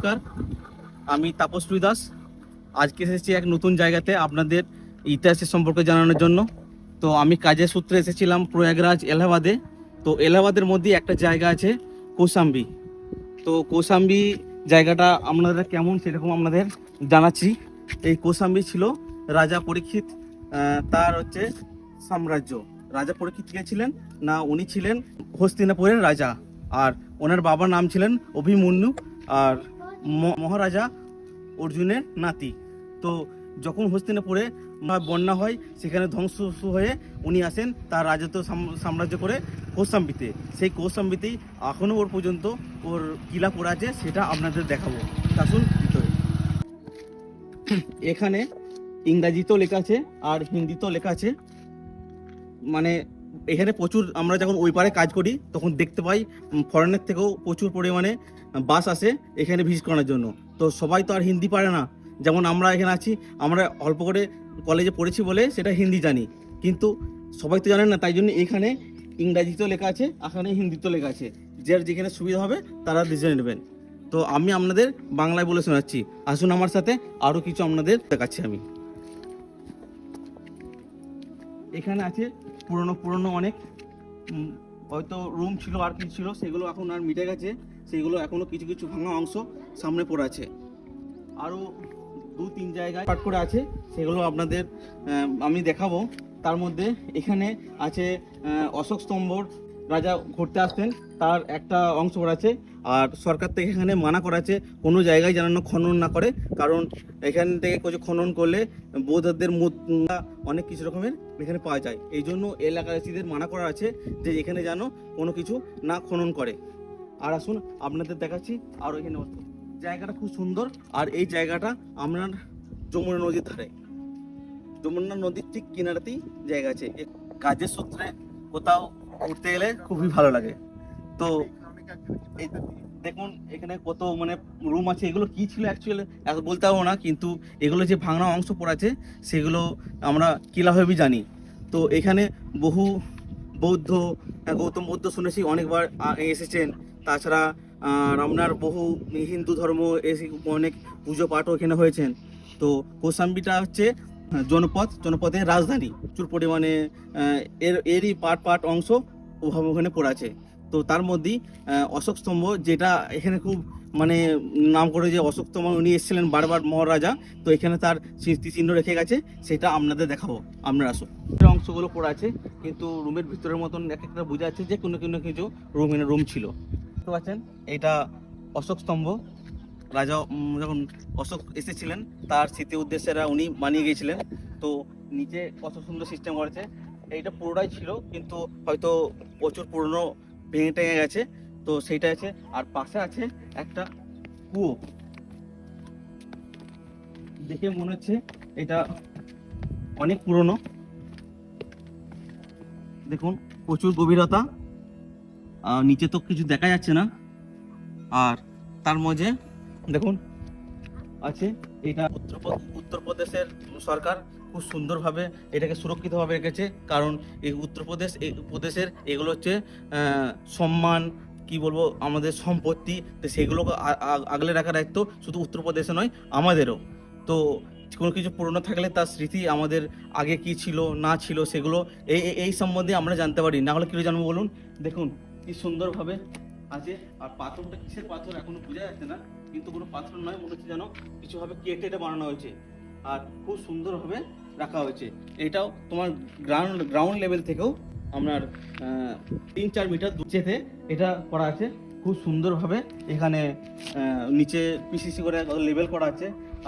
নমস্কার। আমি তাপশ্রী দাস আজকে এসেছি এক নতুন জায়গাতে আপনাদের ইতিহাসের সম্পর্কে জানানোর জন্য। তো আমি কাজের সূত্রে এসেছিলাম প্রয়াগরাজ এলাহাবাদে। তো এলাহাবাদের মধ্যে একটা জায়গা আছে কৌসাম্বি তো কৌসাম্বি জায়গাটা আপনাদের কেমন সেরকম আপনাদের জানাচ্ছি। এই কৌসাম্বি ছিল রাজা পরীক্ষিত তার হচ্ছে সাম্রাজ্য। রাজা পরীক্ষিত কে ছিলেন? না, উনি ছিলেন হস্তিনাপুরের রাজা। আর ওনার বাবার নাম ছিলেন অভিমন্যু। আর মহারাজা অর্জুনের নাতি। তো যখন হস্তিনাপুরে বন্যা হয়, সেখানে ধ্বংস হয়ে উনি আসেন তার রাজত্ব সাম- সাম্রাজ্য করে কৌশাম্বিতে। সেই কৌশাম্বিতেই এখনও ওর পর্যন্ত ওর কিলা পড়ে আছে, সেটা আপনাদের দেখাবো। আসুন এখানে ইংরাজিতেও লেখা আছে আর হিন্দিতেও লেখা আছে। মানে এখানে প্রচুর আমরা যখন ওই পারে কাজ করি, তখন দেখতে পাই ফরেনের থেকেও প্রচুর পরিমাণে বাস আসে এখানে ভিজিট করানোর জন্য। তো সবাই তো আর হিন্দি পারে না। যেমন আমরা এখানে আছি, আমরা অল্প করে কলেজে পড়েছি বলে সেটা হিন্দি জানি। কিন্তু সবাই তো জানেন না, তাই জন্য এখানে ইংরাজিতেও লেখা আছে, এখানে হিন্দিতেও লেখা আছে। যার যেখানে সুবিধা হবে, তারা ডিসিশন নেবেন। তো আমি আপনাদের বাংলায় বলে শোনাচ্ছি। আসুন আমার সাথে আরও কিছু আপনাদের দেখাচ্ছি আমি। এখানে আছে পুরনো পুরনো অনেক হয়তো রুম ছিল আর কি ছিল, সেগুলো এখন আর মিটে গেছে। সেগুলো এখনও কিছু কিছু ভাঙা অংশ সামনে পড়ে আছে। আরও দু, তিন জায়গায় পাট করে আছে, সেগুলো আপনাদের আমি দেখাবো। তার মধ্যে এখানে আছে অশোক স্তম্ভর রাজা ঘুরতে আসতেন, তার একটা অংশ আছে আর সরকার থেকে এখানে মানা করা আছে কোনো জায়গায় যেন খনন না করে, কারণ এখান থেকে কিছু খনন করলে বৌদ্ধদের মূর্তি অনেক কিছু রকমের এখানে পাওয়া যায়। এই জন্য এলাকাবাসীদের মানা করা আছে যে এখানে যেন কোনো কিছু না খনন করে। আর আসুন, আপনাদের দেখাচ্ছি আর এখানে জায়গাটা খুব সুন্দর আর এই জায়গাটা আপনার যমুনা নদীর ধারে। যমুনা নদীর ঠিক কিনারাতেই জায়গা আছে। কাজের সূত্রে কোথাও ঘুরতে গেলে খুবই ভালো লাগে। তো দেখুন, এখানে কত মানে রুম আছে, এগুলো কি ছিল অ্যাকচুয়ালি এত বলতে পারব না, কিন্তু এগুলো যে ভাঙা অংশ পড়ে সেগুলো আমরা কিলাভাবেই জানি। তো এখানে বহু বৌদ্ধ গৌতম বুদ্ধ শুনেছি, অনেকবার এসেছেন। তাছাড়া আর আপনার বহু হিন্দু ধর্ম, এসে অনেক পুজো পাঠও এখানে হয়েছেন। তো কৌশাম্বিটা হচ্ছে জনপদ, জনপদের রাজধানী। প্রচুর পরিমাণে এর, এরই পাট পাট অংশ ওভাবে ওখানে পড়ে আছে। তো তার মধ্যেই অশোক স্তম্ভ, যেটা এখানে খুব মানে নাম করে যে অশোক স্তম্ভ, উনি এসেছিলেন বারবার মহারাজা। তো এখানে তার স্মৃতিচিহ্ন রেখে গেছে, সেটা আপনাদের দেখাবো। আপনারা এর অংশগুলো পড়ে আছে, কিন্তু রুমের ভিতরের মতন এক একটা বোঝা যাচ্ছে যে কোনো কোনো কিছু রুম রুম ছিল। দেখতে পাচ্ছেন, এটা অশোক স্তম্ভ। রাজা যখন অশোক এসেছিলেন, তার স্মৃতি উদ্দেশ্যেরা উনি বানিয়ে গিয়েছিলেন। তো নিচে কত সুন্দর সিস্টেম করেছে। এইটা পুরোটাই ছিল, কিন্তু হয়তো প্রচুর পুরনো ভেঙে টেঙে গেছে। তো সেইটা আছে। আর পাশে আছে একটা কুয়ো। দেখে মনে হচ্ছে এটা অনেক পুরনো। দেখুন, প্রচুর গভীরতা। আর নিচে তো কিছু দেখা যাচ্ছে না। আর তার মাঝে দেখুন, আছে। এটা উত্তরপ্রদেশ, উত্তরপ্রদেশের সরকার খুব সুন্দরভাবে এটাকে সুরক্ষিতভাবে রেখেছে। কারণ এই উত্তরপ্রদেশ, এই প্রদেশের এগুলো হচ্ছে সম্মান, কি বলব, আমাদের সম্পত্তি, তো সেগুলোকে আগলে রাখার দায়িত্ব শুধু উত্তরপ্রদেশে নয়, আমাদেরও। তো কোনো কিছু পুরনো থাকলে তার স্মৃতি আমাদের আগে কি ছিল, না ছিল, সেগুলো এই এই- এই সম্বন্ধে আমরা জানতে পারি। না হলে কি জানব বলুন? দেখুন, কি সুন্দরভাবে আছে। আর পাথরটা কিসের পাথর? এখনও বোঝা যাচ্ছে না। কিন্তু কোনো পাথর নয়, মনে হচ্ছে যেন কিছুভাবে কেটে এটা বানানো হয়েছে। আর খুব সুন্দরভাবে রাখা হয়েছে। এটাও তোমার গ্রাউন্ড গ্রাউন্ড লেভেল থেকেও আপনার তিন চার মিটার দুচেতে এটা করা আছে। খুব সুন্দরভাবে এখানে নিচে পিসিসি করে লেভেল করা আছে।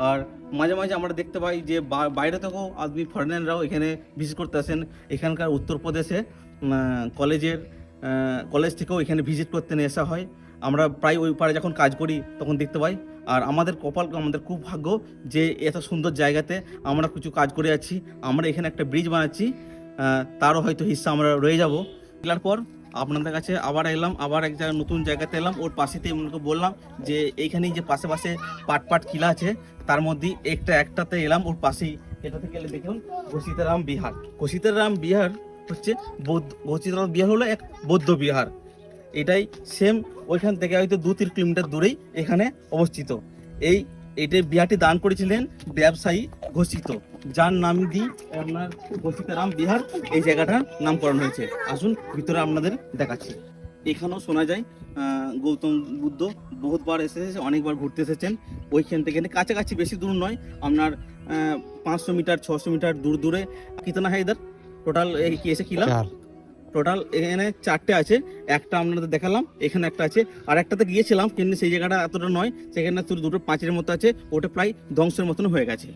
আর মাঝে মাঝে আমরা দেখতে পাই যে বাইরে থেকেও আদমি ফরেনাররাও এখানে ভিজিট করতে আসেন। এখানকার উত্তরপ্রদেশে কলেজের কলেজ থেকেও এখানে ভিজিট করতে নিয়ে আসা হয়। আমরা প্রায় ওই পারে যখন কাজ করি, তখন দেখতে পাই। আর আমাদের কপাল, আমাদের খুব ভাগ্য যে এত সুন্দর জায়গাতে আমরা কিছু কাজ করে যাচ্ছি আমরা এখানে একটা ব্রিজ বানাচ্ছি। তারও হয়তো হিস্সা আমরা রয়ে যাব। এলার পর আপনাদের কাছে আবার এলাম, আবার এক জায়গায় নতুন জায়গাতে এলাম। ওর পাশেতে মনে বললাম যে, এইখানেই যে পাশে পাশে পাট পাট কিলা আছে, তার মধ্যে একটা একটাতে এলাম। ওর পাশেই এটাতে গেলে দেখুন, ঘোষিতারাম বিহার। ঘোষিতারাম বিহার হচ্ছে বৌদ্ধ, ঘোষিতারাম বিহার হলো এক বৌদ্ধ বিহার। এটাই সেম ওইখান থেকে হয়তো দু তিন কিলোমিটার দূরেই এখানে অবস্থিত। এই এটা বিহারটি দান করেছিলেন ব্যবসায়ী ঘোষিত, যার নাম দিয়ে আপনার ঘোষিতারাম বিহার এই জায়গাটার নামকরণ হয়েছে। আসুন ভিতরে আপনাদের দেখাচ্ছি। এখানেও শোনা যায় গৌতম বুদ্ধ বহুতবার এসেছে, অনেকবার ঘুরতে এসেছেন। ওইখান থেকে কাছাকাছি বেশি দূর নয়, আপনার পাঁচশো মিটার, ছশো মিটার দূর দূরে। কীতনা হায়দার টোটাল এসে কিলাম টোটাল এখানে চারটে আছে। একটা আপনাদের দেখালাম, এখানে একটা আছে। আর একটাতে গিয়েছিলাম, কিন্তু সেই জায়গাটা এতটা নয়, সেখানে শুধু দুটো পাঁচের মতো আছে, ওটা প্রায় ধ্বংসের মতন হয়ে গেছে।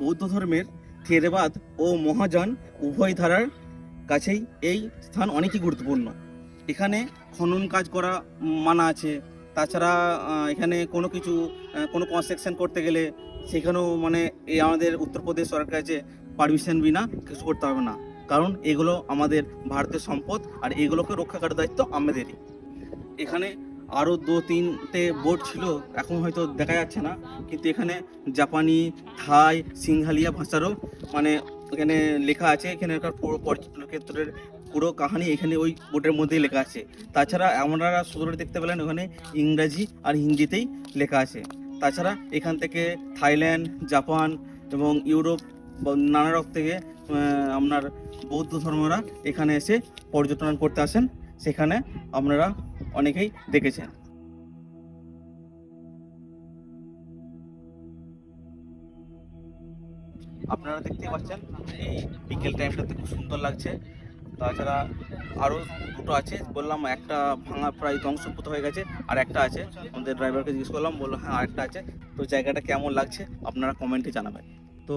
বৌদ্ধ ধর্মের থেরবাদ ও মহাযান উভয় ধারার কাছেই এই স্থান অনেকই গুরুত্বপূর্ণ। এখানে খনন কাজ করা মানা আছে, তাছাড়া এখানে কোনো কিছু কোনো কনস্ট্রাকশন করতে গেলে সেখানেও মানে এই আমাদের উত্তরপ্রদেশ সরকার কাছে পারমিশন বিনা কিছু করতে হবে না। কারণ এগুলো আমাদের ভারতের সম্পদ আর এগুলোকে রক্ষা করার দায়িত্ব আমাদেরই। এখানে আরও দু, তিনটে বোর্ড ছিল, এখন হয়তো দেখা যাচ্ছে না, কিন্তু এখানে জাপানি, থাই সিংহালিয়া ভাষারও মানে এখানে লেখা আছে এখানকার পুরো পর্যটন ক্ষেত্রের পুরো কাহানি এখানে ওই বোর্ডের মধ্যেই লেখা আছে। তাছাড়া আপনারা শুধু দেখতে পেলেন ওখানে ইংরাজি আর হিন্দিতেই লেখা আছে। তাছাড়া এখান থেকে থাইল্যান্ড, জাপান এবং ইউরোপ বা নানা রক থেকে আপনার বৌদ্ধ ধর্মরা এখানে এসে পর্যটন করতে আসেন। সেখানে আপনারা অনেকেই দেখেছেন। আপনারা দেখতে পাচ্ছেন, এই বিকেল টাইমটাতে খুব সুন্দর লাগছে। তাছাড়া আরও দুটো আছে, বললাম একটা ভাঙা প্রায় ধ্বংসপুত হয়ে গেছে, আর একটা আছে। আমাদের ড্রাইভারকে জিজ্ঞেস করলাম, বলল হ্যাঁ আরেকটা আছে। তো জায়গাটা কেমন লাগছে, আপনারা কমেন্টে জানাবেন। তো